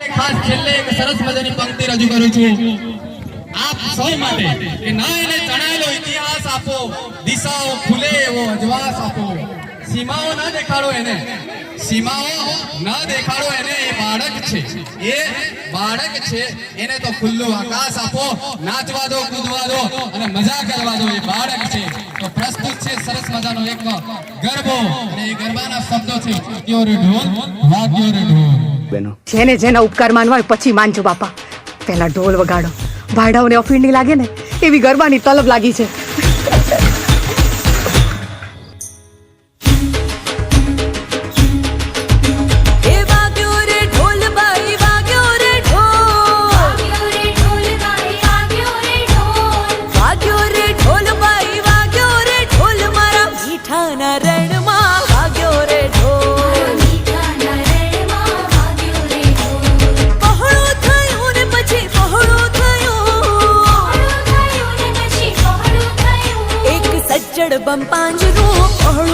ખાસ છેલ્લે એક સરસ મજાની પંક્તિ રજૂ કરું છું. આપ સૌ માટે કે ના એને જણાયેલો ઇતિહાસ આપો, દિશાઓ ખુલે એવો અજવાસ આપો. સીમાઓ ના દેખાડો એને. સીમાઓ ના દેખાડો એને, એ બાળક છે. એ બાળક છે. એને તો ખુલ્લું આકાશ આપો, નાચવા દો, કૂદવા દો અને મજા કરવા દો, એ બાળક છે. તો પ્રસ્તુત છે સરસ મજાનો એક ગરબો. અને એ ગરબાના શબ્દો છે વાગ્યો રે ઢોલ વાગ્યો રે ઢોલ. બહેનો. જેને જેના ઉપકાર માનવા પછી માનજો બાપા. પહેલા ઢોલ વગાડો. ભાડાઓને અફીણની લાગે ને? એવી ગરબાની તલબ લાગી છે. થયું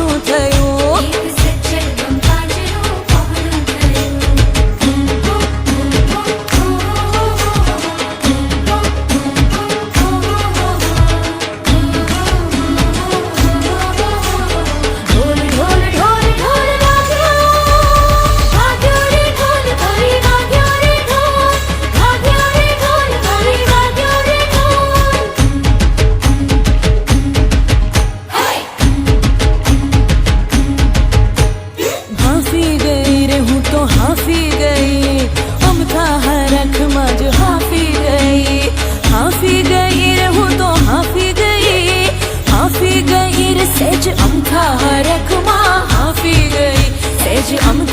Gerçi anı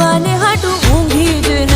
ભગવાને હાટું ઊંઘી જ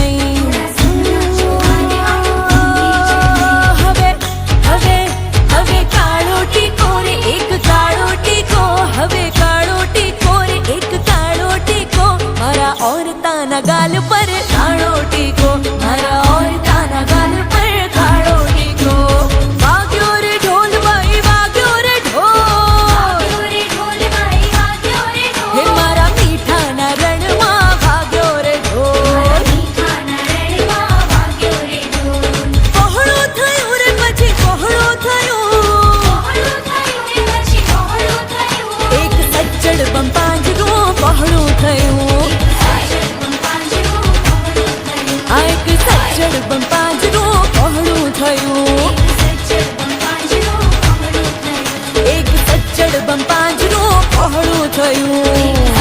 to you.